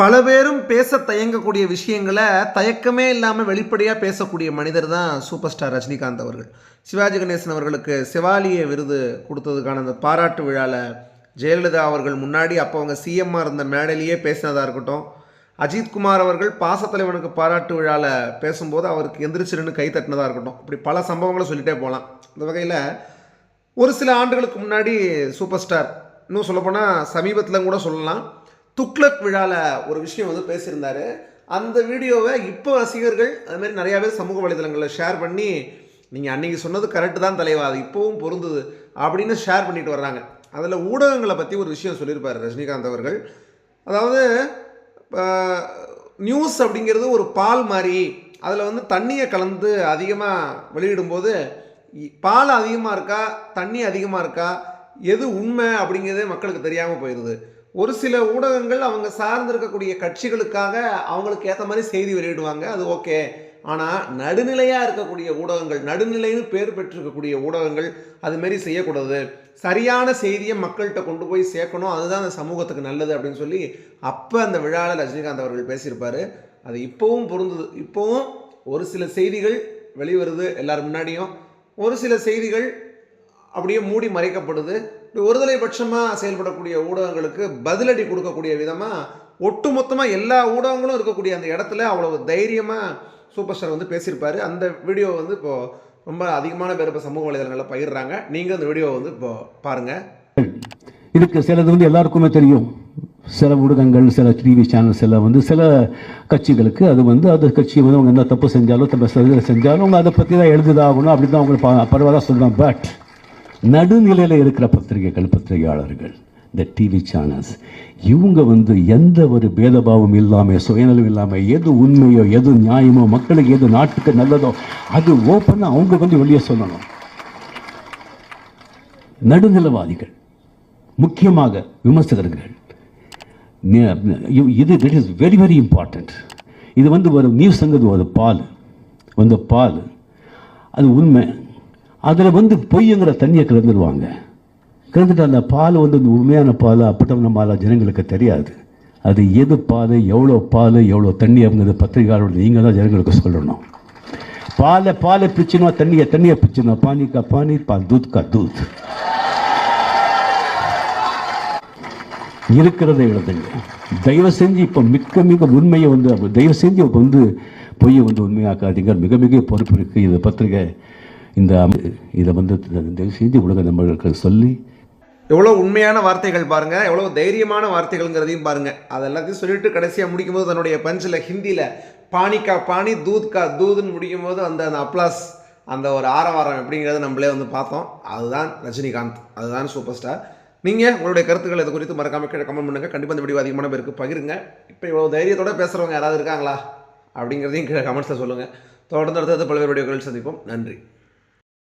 பல பேரும் பேச தயங்கக்கூடிய விஷயங்களை தயக்கமே இல்லாமல் வெளிப்படையாக பேசக்கூடிய மனிதர் தான் சூப்பர் ஸ்டார் ரஜினிகாந்த் அவர்கள். சிவாஜி கணேசன் அவர்களுக்கு சிவாலிய விருது கொடுத்ததுக்கான அந்த பாராட்டு விழாவில் ஜெயலலிதா அவர்கள் முன்னாடி அப்போ அவங்க சிஎம்மாக இருந்த மேடையிலேயே பேசினதாக இருக்கட்டும். அஜித்குமார் அவர்கள் பாசத்தலைவனுக்கு பாராட்டு விழாவில் பேசும்போது அவருக்கு எந்திரிச்சிருன்னு கை தட்டினதாக இருக்கட்டும். இப்படி பல சம்பவங்களை சொல்லிகிட்டே போகலாம் இந்த வகையில் ஒரு சில ஆண்டுகளுக்கு முன்னாடி சூப்பர் ஸ்டார் இன்னும் சொல்லப்போனால் சமீபத்தில் கூட சொல்லலாம். துக்ளக் விழாவில் ஒரு விஷயம் வந்து பேசியிருந்தாரு. அந்த வீடியோவை இப்போ ரசிகர்கள் அதுமாரி மாதிரி நிறையா பேர் சமூக வலைதளங்களில் ஷேர் பண்ணி நீங்கள் அன்றைக்கி சொன்னது கரெக்டு தான் தலைவா அது இப்போவும் பொருந்துது அப்படின்னு ஷேர் பண்ணிட்டு வர்றாங்க. அதில் ஊடகங்களை பற்றி ஒரு விஷயம் சொல்லியிருப்பார் ரஜினிகாந்த் அவர்கள். அதாவது நியூஸ் அப்படிங்கிறது ஒரு பால் மாதிரி அதில் வந்து தண்ணியை கலந்து அதிகமாக வெளியிடும்போது பால் அதிகமாக இருக்கா தண்ணி அதிகமாக இருக்கா எது உண்மை அப்படிங்கிறதே மக்களுக்கு தெரியாமல் போயிடுது ஒரு சில ஊடகங்கள் அவங்க சார்ந்து இருக்கக்கூடிய கட்சிகளுக்காக அவங்களுக்கு ஏற்ற மாதிரி செய்தி வெளியிடுவாங்க. அது ஓகே. ஆனால் நடுநிலையாக இருக்கக்கூடிய ஊடகங்கள் நடுநிலைன்னு பேர் பெற்றிருக்கக்கூடிய ஊடகங்கள் அதுமாரி செய்யக்கூடாது. சரியான செய்தியை மக்கள்கிட்ட கொண்டு போய் சேர்க்கணும். அதுதான் அந்த சமூகத்துக்கு நல்லது அப்படின்னு சொல்லி அப்போ அந்த விழாவில் ரஜினிகாந்த் அவர்கள் பேசியிருப்பார். அது இப்போவும் பொருந்தது. இப்போவும் ஒரு சில செய்திகள் வெளிவருது எல்லார் முன்னாடியும். ஒரு சில செய்திகள் அப்படியே மூடி மறைக்கப்படுது. இப்படி ஒருதலை பட்சமாக செயல்படக்கூடிய ஊடகங்களுக்கு பதிலடி கொடுக்கக்கூடிய விதமாக ஒட்டுமொத்தமாக எல்லா ஊடகங்களும் இருக்கக்கூடிய அந்த இடத்துல அவ்வளவு தைரியமாக சூப்பர் ஸ்டார் வந்து பேசியிருப்பாரு. அந்த வீடியோ வந்து இப்போது ரொம்ப அதிகமான பேர் இப்போ சமூக வலைதளங்களில் பகிர்றாங்க. நீங்கள் அந்த வீடியோவை வந்து இப்போ பாருங்கள் இதுக்கு சிலது வந்து எல்லாருக்குமே தெரியும். சில ஊடகங்கள் சில டிவி சேனல்ஸ் எல்லாம் வந்து சில கட்சிகளுக்கு அது வந்து அது கட்சியை வந்து அவங்க என்ன தப்பு செஞ்சாலும் தப்பு செஞ்சாலும் அவங்க அதை பற்றி தான் எழுதுதாகணும் அப்படி தான் அவங்க ப- பரவாயில்ல சொல்லுவாங்க பட் நடுநிலையில் இருக்கிற பத்திரிகைகள் பத்திரிகையாளர்கள் இந்த டிவி சேனல்ஸ் இவங்க வந்து எந்த ஒரு பேதபாவம் இல்லாமல் சுயநலம் இல்லாமல் எது உண்மையோ எது நியாயமோ மக்களுக்கு எது நாட்டுக்கு நல்லதோ அது ஓப்பனாக அவங்க வந்து வெளியே சொல்லணும். நடுநிலவாதிகள் முக்கியமாக விமர்சகர்கள். இது it is very very important இது வந்து ஒரு நியூஸ்ங்கிறது ஒரு பால் வந்து பால். அது உண்மை. அதில் வந்து பொய்ங்கிற தண்ணியை கலந்துருவாங்க. கலந்துட்டு அந்த பால் வந்து இந்த உண்மையான பால் அப்பட்டமான பால் ஜனங்களுக்கு தெரியாது. அது எது பால் எவ்வளோ பால் எவ்வளோ தண்ணி அப்படிங்கிறது பத்திரிகையாளர் நீங்கள் தான் ஜனங்களுக்கு சொல்லணும். பாலை பாலை பிச்சுனா தண்ணியை தண்ணியை பிச்சுனா பானி கா பானி பா தூத் கா தூத். இருக்கிறத எழுதுங்க. தயவு செஞ்சு இப்போ மிக்க மிக உண்மையை வந்து தயவு செஞ்சு இப்போ வந்து பொய்யை வந்து உண்மையாக்காதீங்க. மிக மிக பொறுப்பு இருக்குது இது பத்திரிகை இந்த இதை வந்து தயவு செஞ்சு உலக நண்பர்களுக்கு சொல்லி. எவ்வளோ உண்மையான வார்த்தைகள் பாருங்கள் எவ்வளோ தைரியமான வார்த்தைகள்ங்கிறதையும் பாருங்கள் அது எல்லாத்தையும் சொல்லிட்டு கடைசியாக முடிக்கும்போது தன்னுடைய பஞ்சில் ஹிந்தியில் பானிக்கா பானி தூத்கா தூதுன்னு முடிக்கும் போது அந்த அந்த அப்ளாஸ் அந்த ஒரு ஆரவாரம் எப்படிங்கிறத நம்மளே வந்து பார்த்தோம். அதுதான் ரஜினிகாந்த். அதுதான் சூப்பர் ஸ்டார். நீங்கள் உங்களுடைய கருத்துக்கள் இது குறித்து மறக்காமல் கீழே கமெண்ட் பண்ணுங்கள் கண்டிப்பாக இந்த வீடியோ அதிகமான பேருக்கு பகிருங்க. இப்போ இவ்வளோ தைரியத்தோட பேசுகிறவங்க யாராவது இருக்காங்களா? அப்படிங்கிறதையும் கீழே கமெண்ட்ஸில் சொல்லுங்கள் தொடர்ந்து அடுத்தது பல்வேறு வீடியோக்கள் சந்திப்போம். நன்றி.